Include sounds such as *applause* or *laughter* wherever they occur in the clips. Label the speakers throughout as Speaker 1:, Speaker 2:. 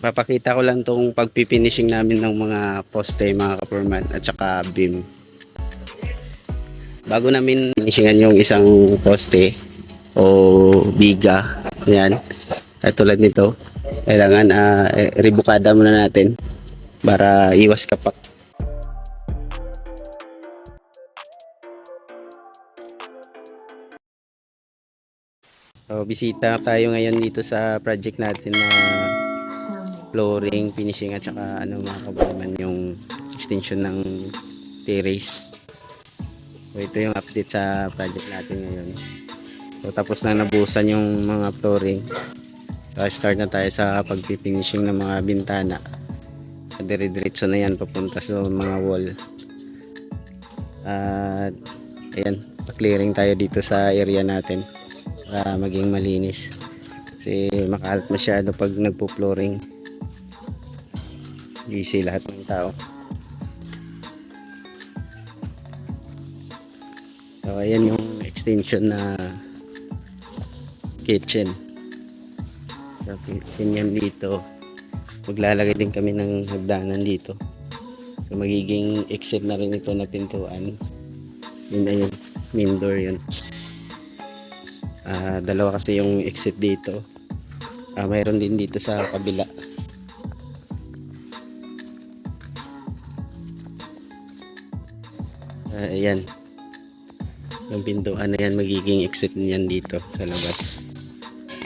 Speaker 1: papakita ko lang tong pagpifinishing namin ng mga poste, mga kapurman, at saka beam. Bago namin finishingan yung isang poste o biga, yan, at tulad nito, kailangan uh, rebukada muna natin para iwas kapak. So, bisita tayo ngayon dito sa project natin na flooring, finishing at saka ano mga kabuman yung extension ng terrace. So, ito yung update sa project natin ngayon. So, tapos na nabusan yung mga flooring. So, start na tayo sa pagpifinishing ng mga bintana. Dire-diretso na yan papunta sa mga wall. At ayan, pa-clearing tayo dito sa area natin para maging malinis. Kasi makalat masyado pag nagpo-flooring. Busy lahat ng tao. So, ayan yung extension na kitchen. So, kitchen yan dito. Maglalagay din kami ng hagdanan dito. So, magiging exit na rin ito na pintuan. Yun na yun. Main door yun. Ah, dalawa kasi yung exit dito. Ah, mayroon din dito sa kabila. Ah, ayan. Yung pintuan na yan magiging exit niyan dito sa labas.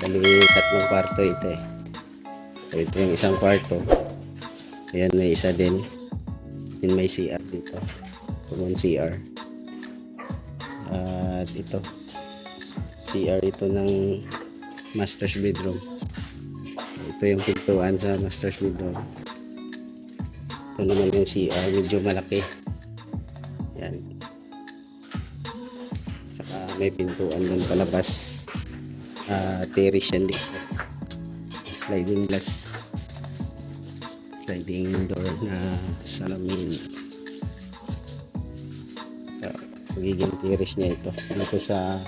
Speaker 1: Bali, tatlong kwarto ito eh. So, ito yung isang kwarto. Ayan, may isa din. Din may CR dito. Yung CR. At ito. CR ito ng master's bedroom. Ito yung pintuan sa master's bedroom. Ito naman yung CR, medyo malaki. May pintuan dun palabas. Ah, terrace yan dito. Sliding glass. Sliding door na salamin. So, magiging terrace niya ito. Dito sa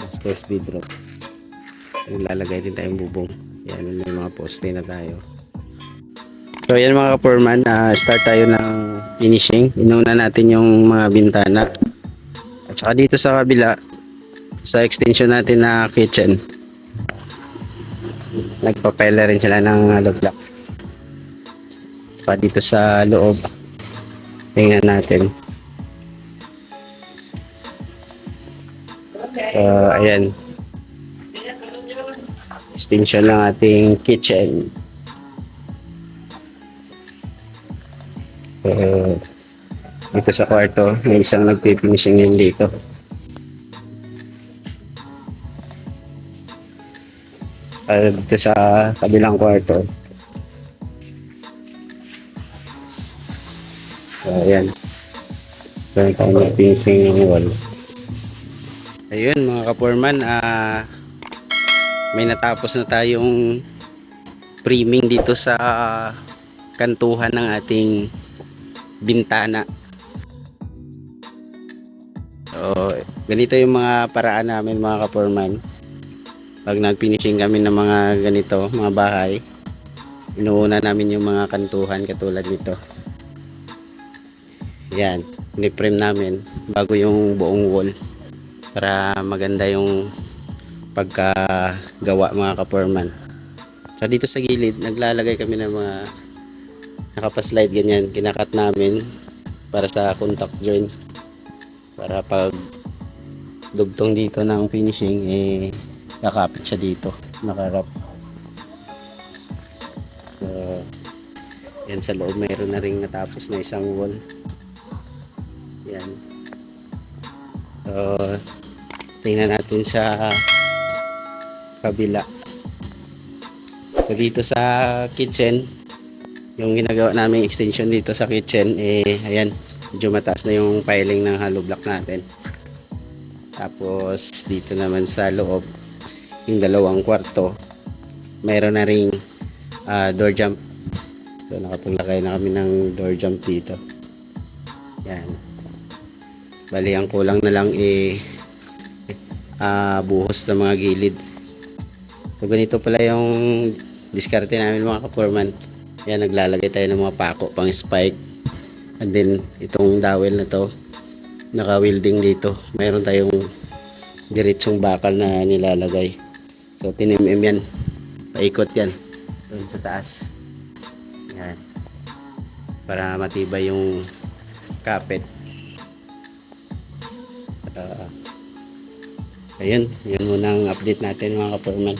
Speaker 1: master's bedroom. Lalagay din tayong bubong. Yan, may mga poste na tayo. So yan mga kapurman, ah, start tayo ng finishing. Inuna natin yung mga bintana. At saka dito sa kabila, sa extension natin na kitchen. Nagpapela rin sila ng hollow block. Saka dito sa loob, tingnan natin. So, ayan. Extension ng ating kitchen. So, dito sa kwarto, may isang nagpifinishing yun dito. Dito sa kabilang kwarto. So, ayan. Meron tayong nagfinishing ng wall. Ayun mga kaporman, ah may natapos na tayong priming dito sa kantuhan ng ating bintana. So, ganito yung mga paraan namin mga kaporman. Pag nag-finishing kami ng mga ganito, mga bahay, inuuna namin yung mga kantuhan katulad nito. Yan, ni-frame namin bago yung buong wall para maganda yung pagkagawa mga kaporman. So dito sa gilid, naglalagay kami ng mga nakapaslide ganyan, kinakat namin para sa contact joint para pag dugtong dito ng finishing eh nakapit siya dito, nakarap. So, yan sa loob mayroon na ring natapos na isang wall. Yan. So, tingnan natin sa kabila. So dito sa kitchen, yung ginagawa namin extension dito sa kitchen, eh, ayan, medyo mataas na yung piling ng hollow block natin. Tapos dito naman sa loob, yung dalawang kwarto, mayroon na ring ah, door jump. So nakapaglagay na kami ng door jump dito. Yan. Bali, ang kulang na lang eh *laughs* ah, buhos sa mga gilid. So ganito pala yung diskarte namin mga kaporman. Yan, naglalagay tayo ng mga pako pang spike. And then, itong dowel na to, naka-welding dito. Mayroon tayong diretsong bakal na nilalagay. So, tinimim yan. Paikot yan. Doon sa taas. Yan. Para matibay yung kapit. Ah, ayun, yun muna ang update natin mga kaporman.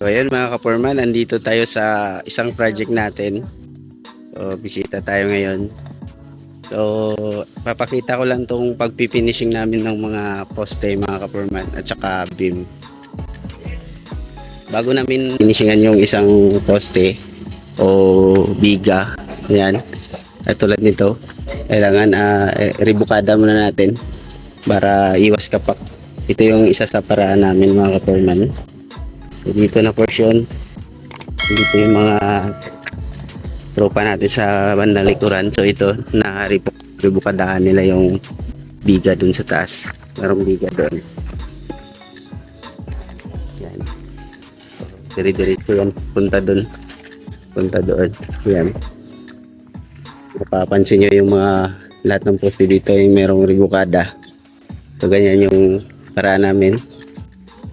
Speaker 1: So ayun mga kaporman, andito tayo sa isang project natin. So bisita tayo ngayon. So papakita ko lang tong pagpifinishing namin ng mga poste mga kaporman at saka beam. Bago namin finishingan yung isang poste o biga, yan. At tulad nito, kailangan uh, rebukada muna natin para iwas kapak. Ito yung isa sa paraan namin mga kaporman. Dito na portion. Dito yung mga tropa natin sa bandang likuran. So ito, na ribukadaan nila yung biga dun sa taas. Merong biga doon. Yan. Diri-diretso yan. Punta doon. Punta doon. Yan. Mapapansin nyo yung mga lahat ng poste dito yung merong ribukada. So ganyan yung paraan namin.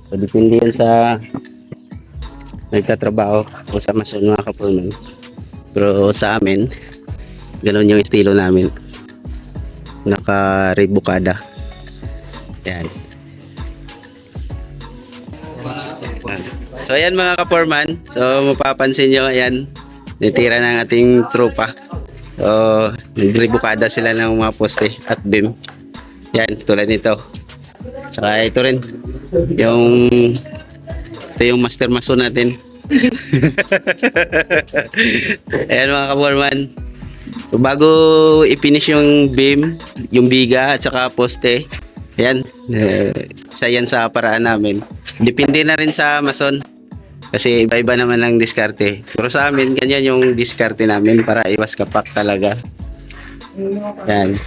Speaker 1: So depende yan sa nagtatrabaho o sa mason mga kapulman. Pero sa amin, ganun yung estilo namin. Naka-rebukada. Yan. So ayan mga kaporman. So mapapansin nyo, ayan. Nitira ng ating tropa. So, nagrebukada sila ng mga poste at beam. Yan, tulad nito. Saka ito rin. Yung ito yung master mason natin. *laughs* Ayan mga kaborman. So, bago i-finish yung beam, yung biga at saka poste, ayan, eh, isa yan sa paraan namin. Depende na rin sa mason. Kasi iba-iba naman ang diskarte. Pero sa amin, ganyan yung diskarte namin para iwas kapak talaga. Yan.